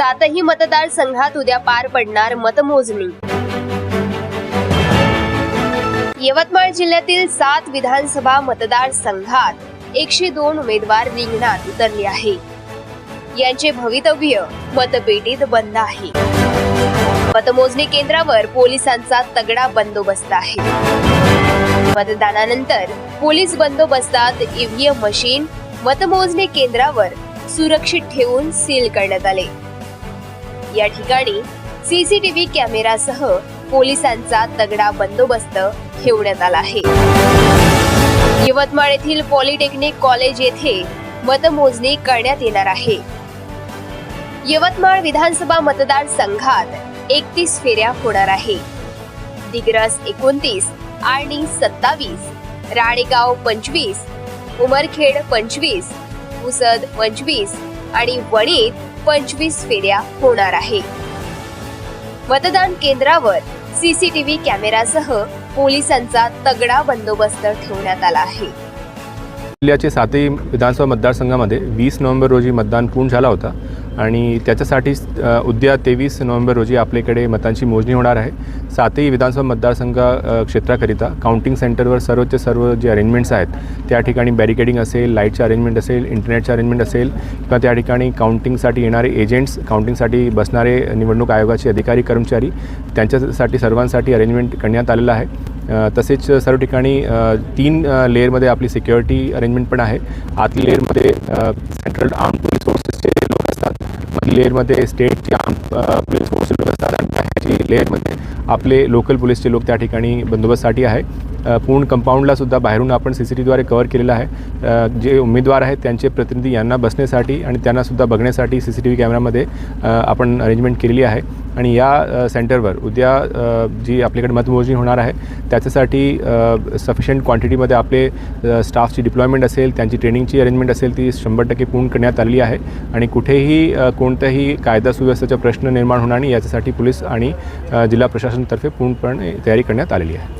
सातही मतदारसंघात उद्या पार पडणार मतमोजणी. यवतमाळ जिल्ह्यातील सात विधानसभा मतदारसंघात एकशे दोन उमेदवार रिंगणात उतरले आहे. यांचे भवितव्य मतपेटीत बंद आहे. मतमोजणी केंद्रावर पोलिसांचा तगडा बंदोबस्त आहे. मतदानानंतर पोलीस बंदोबस्तात ईव्हीएम मशीन मतमोजणी केंद्रावर सुरक्षित ठेवून सील करण्यात आले. या ठिकाणी सीसीटीव्ही कॅमेरासह पोलिसांचा तगडा बंदोबस्त ठेवण्यात आला आहे. यवतमाळ येथील पॉलिटेक्निक कॉलेज येथे मतमोजणी करण्यात येणार आहे. यवतमाळ विधानसभा मतदारसंघात एकतीस फेऱ्या होणार आहे. दिग्रस एकोणतीस आणि सत्तावीस राणेगाव पंचवीस उमरखेड पंचवीस पुसद पंचवीस आणि वणीत पंचवीस फेऱ्या होणार आहे. मतदान केंद्रावर सीसीटीव्ही कॅमेरासह पोलिसांचा तगडा बंदोबस्त ठेवण्यात आला आहे. जिल्ह्याचे सातही विधानसभा मतदारसंघामध्ये वीस नोव्हेंबर रोजी मतदान पूर्ण झाला होता. आणि त्याच्यासाठी उद्या तेवीस नोव्हेंबर रोजी आपल्याकडे मतांची मोजणी होणार आहे. सातही विधानसभा मतदारसंघ क्षेत्राकरिता काउंटिंग सेंटरवर सर्वचे सर्व जे अरेंजमेंट्स आहेत त्या ठिकाणी बॅरिकेडिंग असेल लाईटचे अरेंजमेंट असेल इंटरनेटचे अरेंजमेंट असेल किंवा त्या ठिकाणी काउंटिंगसाठी येणारे एजंट्स काउंटिंगसाठी बसणारे निवडणूक आयोगाचे अधिकारी कर्मचारी त्यांच्यासाठी सर्वांसाठी अरेंजमेंट करण्यात आलेलं आहे. तसेच सर्व ठिकाणी तीन लेअरमध्ये आपली सिक्युरिटी अरेंजमेंट पण आहे. आतली लेअरमध्ये सेंट्रल आर्म पोलीस असतात लेअरमध्ये स्टेटची आर्म पोलीस फोर्सचे लोक असतात लेअरमध्ये आपले लोकल पोलीसचे लोक त्या ठिकाणी बंदोबस्तसाठी आहे. पूर्ण कंपाऊंडलासुद्धा बाहेरून आपण सी सी टी व्हीद्वारे कव्हर केलेलं आहे. जे उमेदवार आहेत त्यांचे प्रतिनिधी यांना बसण्यासाठी आणि त्यांनासुद्धा बघण्यासाठी सी सी टी व्ही कॅमेरामध्ये आपण अरेंजमेंट केलेली आहे. आणि या सेंटरवर उद्या जी आपल्याकडे मतमोजणी होणार आहे त्याच्यासाठी सफिशियंट क्वांटिटीमध्ये आपले स्टाफची डिप्लॉयमेंट असेल त्यांची ट्रेनिंगची अरेंजमेंट असेल ती शंभर टक्के पूर्ण करण्यात आलेली आहे. आणि कुठेही कोणत्याही कायदा सुव्यवस्थेचा प्रश्न निर्माण होणार नाही याच्यासाठी पोलीस आणि जिल्हा प्रशासनातर्फे पूर्णपणे तयारी करण्यात आलेली आहे.